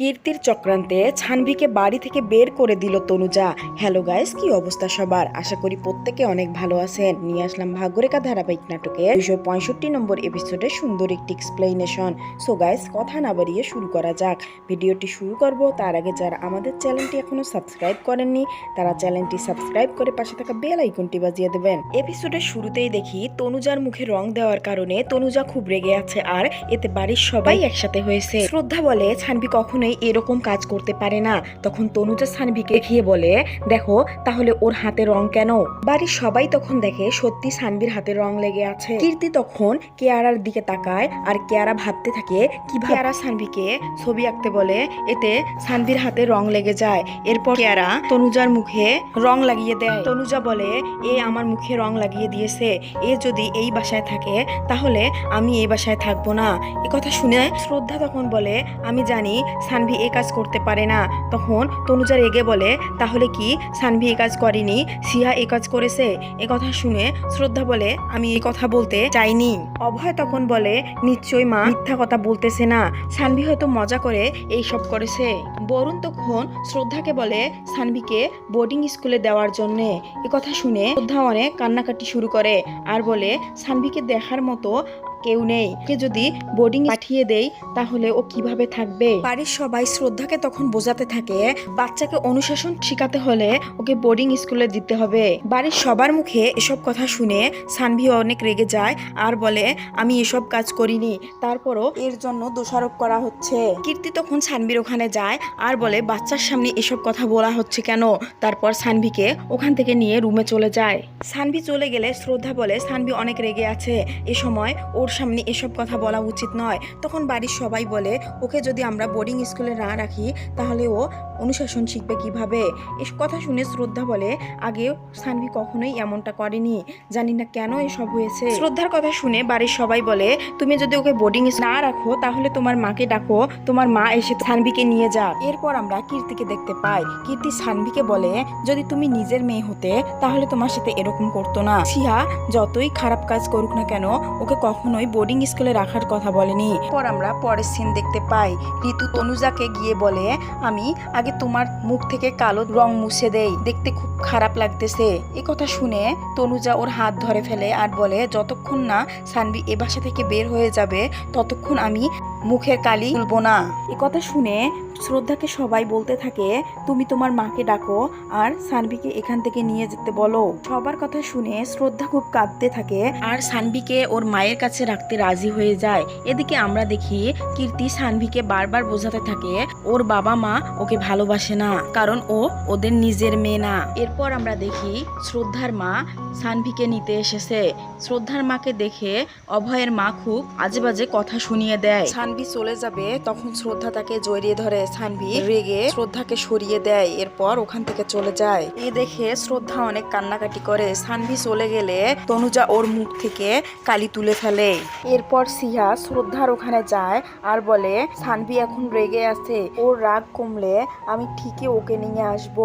কীর্তির চক্রান্তে ছানভিকে বাড়ি থেকে বের করে দিল তনুজা। হ্যালো গাইস, কি অবস্থা সবার? আশা করি প্রত্যেকে অনেক ভালো আছেন। নিয়ে আসলাম ভাগ্যরেখা ধারাবাহিক নাটকে দুশো পঁয়ষট্টি নম্বর এপিসোডে সুন্দর একটি এক্সপ্লেনেশন সো গাইস কথা না বাড়িয়ে শুরু করা যাক। ভিডিওটি শুরু করব তার আগে যারা আমাদের চ্যানেলটি এখনও সাবস্ক্রাইব করেননি, তারা চ্যানেলটি সাবস্ক্রাইব করে পাশে থাকা বেল আইকনটি বাজিয়ে দেবেন। এপিসোডের শুরুতেই দেখি তনুজার মুখে রং দেওয়ার কারণে তনুজা খুব রেগে আছে আর এতে বাড়ির সবাই একসাথে হয়েছে। শ্রদ্ধা বলে ছানভি কখনোই এরকম কাজ করতে পারে না। তখন তনুজা ছানভিকে দেখিয়ে বলে, দেখো, তাহলে ওর হাতে রং কেন? বাড়ির সবাই তখন দেখে, সত্যি সানভির হাতে রং লেগে আছে। কীর্তি তখন কেয়ারার দিকে তাকায় আর কেয়ারা ভাবতে থাকে কীভাবে কেয়ারা সানভিকে ছবি আঁকতে বলে, এতে সানভির হাতে রং লেগে যায়। এরপর কেয়ারা তনুজার মুখে রং লাগিয়ে দেয়। তনুজা বলে, এ আমার মুখে রং লাগিয়ে দিয়েছে। এ যদি এই বাসায় থাকে, তাহলে আমি এই বাসায় থাকব না। এ কথা শুনে শ্রদ্ধা তখন বলে, আমি জানি সানভি এ কাজ করতে পারে না। তখন তনুজা রেগে বলে, তাহলে কি সানভি এ কাজ করেনি? সিহা এ কাজ করেছে? এ কথা শুনে শ্রদ্ধা বলে, আমি এই কথা বলতে চাইনি। অভয় তখন বলে, নিশ্চয়ই মা মিথ্যা কথা বলতেছে না। সানভি হয়তো মজা করে এই সব করেছে। বরুণ তখন শ্রদ্ধাকে বলে, সানভিকে বোর্ডিং স্কুলে দেওয়ার জন্যে। এ কথা শুনে শ্রদ্ধা অনেক কান্নাকাটি শুরু করে আর বলে, সানভিকে দেখার মতো কেউ নেই। কে যদি বোর্ডিং পাঠিয়ে দেই, তাহলে ও কীভাবে থাকবে? বাড়ির সবাই শ্রদ্ধাকে তখন বোঝাতে থাকে। বাচ্চাকে অনুশাসন শিখাতে হলে ওকে বোর্ডিং স্কুলে দিতে হবে। বাড়ির সবার মুখে এসব কথা শুনে সানভি অনেক রেগে যায় আর বলে, আমি এসব কাজ করিনি। তারপরও এর জন্য দোষারোপ করা হচ্ছে। কীর্তি তখন সানভির ওখানে যায় আর বলে, বাচ্চার সামনে এসব কথা বলা হচ্ছে কেন? তারপর সানভিকে ওখান থেকে নিয়ে রুমে চলে যায়। সানভি চলে গেলে শ্রদ্ধা বলে, সানভি অনেক রেগে আছে। এ সময় ওর সামনে এসব কথা বলা উচিত নয়। তখন বাড়ির সবাই বলে, ওকে যদি আমরা বোর্ডিং স্কুলে না রাখি, তাহলে ও অনুশাসন শিখবে কীভাবে? এস কথা শুনে শ্রদ্ধা বলে, আগে সানভি কখনোই এমনটা করেনি। জানি না কেন এসব হয়েছে। শ্রদ্ধার কথা শুনে বাড়ির সবাই বলে, তুমি যদি ওকে বোর্ডিং না রাখো, তাহলে তোমার মাকে ডাকো। তোমার মা এসে সানভিকে নিয়ে যাক। এরপর আমরা কীর্তিকে দেখতে পাই। কীর্তি সানভিকে বলে, যদি তুমি নিজের মেয়ে হতে, তাহলে তোমার সাথে এরকম করতো না। সিহা যতই খারাপ কাজ করুক না কেন, ওকে কখনোই বোর্ডিং স্কুলে রাখার কথা বলেনি। পর আমরা পরের সিন দেখতে পাই। ঋতু তনুজাকে গিয়ে বলে, আমি আগে তোমার মুখ থেকে কালো রং মুছে দেই। দেখতে খুব খারাপ লাগতেছে। এ কথা শুনে তনুজা ওর হাত ধরে ফেলে আর বলে, যতক্ষণ না সানবি এ বাসা থেকে বের হয়ে যাবে, ততক্ষণ আমি মুখের কালি তুলবো না। এ কথা শুনে শ্রদ্ধাকে সবাই বলতে থাকে, তুমি তোমার মাকে ডাকো আর সানভিকে এখান থেকে নিয়ে যেতে বলো। সবার কথা শুনে শ্রদ্ধা খুব কাঁদতে থাকে। আর সানভিকে ওর মায়ের কাছে রাখতে রাজি হয়ে যায়। এদিকে আমরা দেখি কীর্তি সানভিকে বারবার বোঝাতে থাকে, ওর বাবা মা ওকে ভালোবাসে না, কারণ ও ওদের নিজের মেয়ে না। এরপর আমরা দেখি শ্রদ্ধার মা সানভিকে নিতে এসেছে। শ্রদ্ধার মাকে দেখে অভয়ের মা খুব আজে বাজে কথা শুনিয়ে দেয়। সানভি চলে যাবে, তখন শ্রদ্ধা তাকে জড়িয়ে ধরে, সানভি রেগে শ্রদ্ধাকে সরিয়ে দেয়, এরপর ওখান থেকে চলে যায়। এ দেখে শ্রদ্ধা অনেক কান্নাকাটি করে, সানভি চলে গেলে তনুজা ওর মুখ থেকে কালি তুলে ফেলে। এরপর সিহা শ্রদ্ধার ওখানে যায় আর বলে, সানভি এখন রেগে আছে, ওর রাগ কমলে আমি ঠিকই ওকে নিয়ে আসব।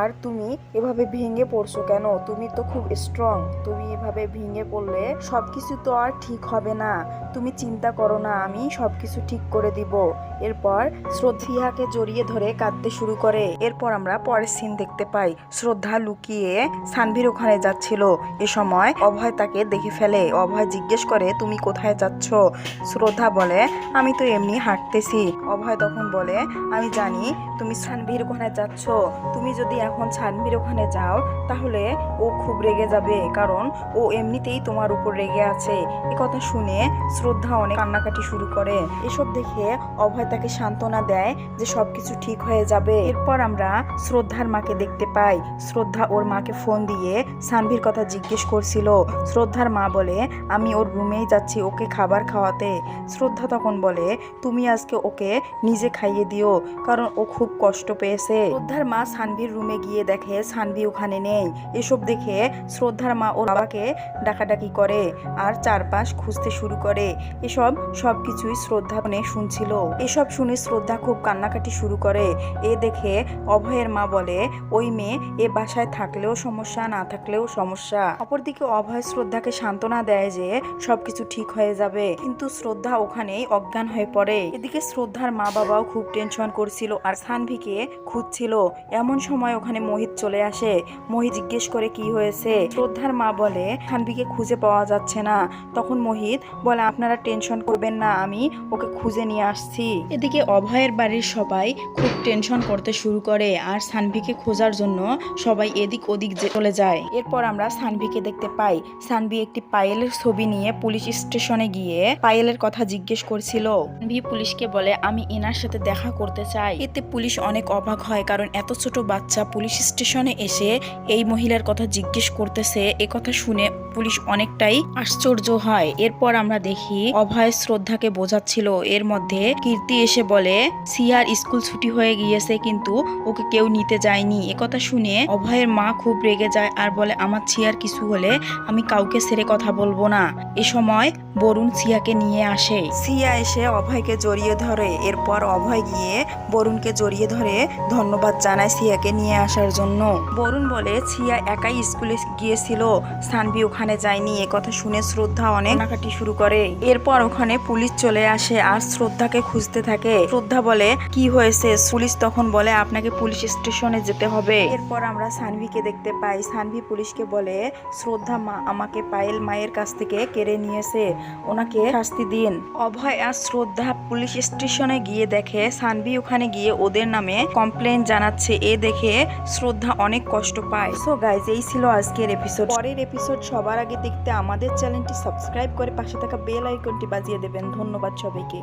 আর তুমি এভাবে ভেঙে পড়ছো কেন? তুমি তো খুব স্ট্রং তুমি এভাবে ভেঙে পড়লে সব কিছু তো আর ঠিক হবে না। তুমি চিন্তা করো না, আমি সব কিছু ঠিক করে দিব। এরপর শ্রদ্ধিয়াকে জড়িয়ে ধরে কাঁদতে শুরু করে। এরপর আমরা পরের সিন দেখতে পাই। শ্রদ্ধা লুকিয়ে সানভির ওখানে যাচ্ছিল। এ সময় অভয় তাকে দেখে ফেলে। অভয় জিজ্ঞেস করে, তুমি কোথায় যাচ্ছ? শ্রদ্ধা বলে, আমি তো এমনি হাঁটতেছি। অভয় তখন বলে, আমি জানি তুমি সানভির ওখানে যাচ্ছ। তুমি যদি এখন সানভির ওখানে যাও, তাহলে ও খুব রেগে যাবে, কারণ ও এমনিতেই তোমার উপর রেগে আছে। এ কথা শুনে শ্রদ্ধা অনেক কান্নাকাটি শুরু করে। এসব দেখে অভয় তাকে সান্ত্বনা দেয় যে সবকিছু ঠিক হয়ে যাবে। এরপর আমরা শ্রদ্ধার মাকে দেখতে পাই। শ্রদ্ধা ওর মাকে ফোন দিয়ে সানভির কথা জিজ্ঞেস করছিল। শ্রদ্ধার মা বলে, আমি ওর রুমেই যাচ্ছি, ওকে খাবার খাওয়াতে। শ্রদ্ধা তখন বলে, তুমি আজকে ওকে নিজে খাইয়ে দিও, কারণ ও খুব কষ্ট পেয়েছে। শ্রদ্ধার মা সানভির রুমে গিয়ে দেখে সানভি ওখানে নেই। এসব দেখে শ্রদ্ধার মা ওর বাবাকে ডাকাডাকি করে আর চারপাশ খুঁজতে শুরু করে। এসব সব কিছুই শ্রদ্ধা মনে শুনছিল। এসব শুনে শ্রদ্ধা খুব কান্নাকাটি শুরু করে। এ দেখে অভয়ের মা বলে, ওই মেয়ে এ বাসায় থাকলেও সমস্যা, না থাকলেও সমস্যা। অপরদিকে অভয় শ্রদ্ধাকে সান্ত্বনা দেয় যে সবকিছু ঠিক হয়ে যাবে। কিন্তু শ্রদ্ধা ওখানেই অজ্ঞান হয়ে পড়ে। এদিকে শ্রদ্ধার মা বাবাও খুব টেনশন করছিল আর সানভিকে খুঁজছিল। এমন সময় ওখানে মোহিত চলে আসে। মোহিত জিজ্ঞেস করে কি হয়েছে? শ্রদ্ধার মা বলে সানভিকে খুঁজে পাওয়া যাচ্ছে না। তখন মোহিত বলে, আপনারা টেনশন করবেন না, আমি ওকে খুঁজে নিয়ে আসছি। এদিকে অভয়ের বাড়ির সবাই খুব টেনশন করতে শুরু করে আর সানভিকে খোঁজার জন্য সবাই এদিক ওদিক চলে যায়। এরপর আমরা সানভিকে দেখতে পাই। সানভি একটি পায়েলের ছবি নিয়ে পুলিশ স্টেশনে গিয়ে পায়েলের কথা জিজ্ঞেস করছিল। সানভি পুলিশকে বলে, আমি এনার সাথে দেখা করতে চাই। এতে পুলিশ অনেক অবাক হয়, কারণ এত ছোট বাচ্চা পুলিশ স্টেশনে এসে এই মহিলার কথা জিজ্ঞেস করতেছে। এ কথা শুনে পুলিশ অনেকটাই আশ্চর্য হয়। এরপর আমরা দেখি অভয় শ্রদ্ধাকে বোঝাচ্ছিল। এর মধ্যে কীর্তি এসে বলে, সিয়ার স্কুল ছুটি হয়ে গিয়েছে, কিন্তু ওকে কেউ নিতে যায়নি। এ কথা শুনে অভয়ের মা খুব রেগে যায় আর বলে, আমার সিয়ার কিছু হলে আমি কাউকে ছেড়ে কথা বলব না। এ সময় বরুণ সিয়াকে নিয়ে আসে। সিয়া এসে অভয়কে জড়িয়ে ধরে। এরপর অভয় গিয়ে বরুণকে জড়িয়ে ধরে ধন্যবাদ জানায় সিয়াকে নিয়ে আসার জন্য। বরুণ বলে সিয়া একাই স্কুলে গিয়েছিল। সানভি ওখানে যায়নি। এ কথা শুনে শ্রদ্ধা অনেক কাটাকাটি শুরু করে। এরপর ওখানে পুলিশ চলে আসে আর শ্রদ্ধাকে খুঁজতে থাকে। শ্রদ্ধা বলে, কি হয়েছে? পুলিশ তখন বলে, আপনাকে পুলিশ স্টেশনে যেতে হবে। এরপর আমরা সানভিকে দেখতে পাই। সানভি পুলিশকে বলে, শ্রদ্ধা মা আমাকে পায়েল মায়ের কাছ থেকে কেড়ে নিয়েছে। ওনাকে শাস্তি দিন। অভয় আর শ্রদ্ধা পুলিশ স্টেশনে গিয়ে দেখে, সানভি ওখানে গিয়ে ওদের নামে কমপ্লেন জানাচ্ছে। এ দেখে শ্রদ্ধা অনেক কষ্ট পায়। সো গাইজ এই ছিল আজকের এপিসোড পরের এপিসোড সবার আগে দেখতে আমাদের চ্যানেলটি সাবস্ক্রাইব করে পাশে থাকা বেল আইকনটি বাজিয়ে দেবেন। ধন্যবাদ সবাইকে।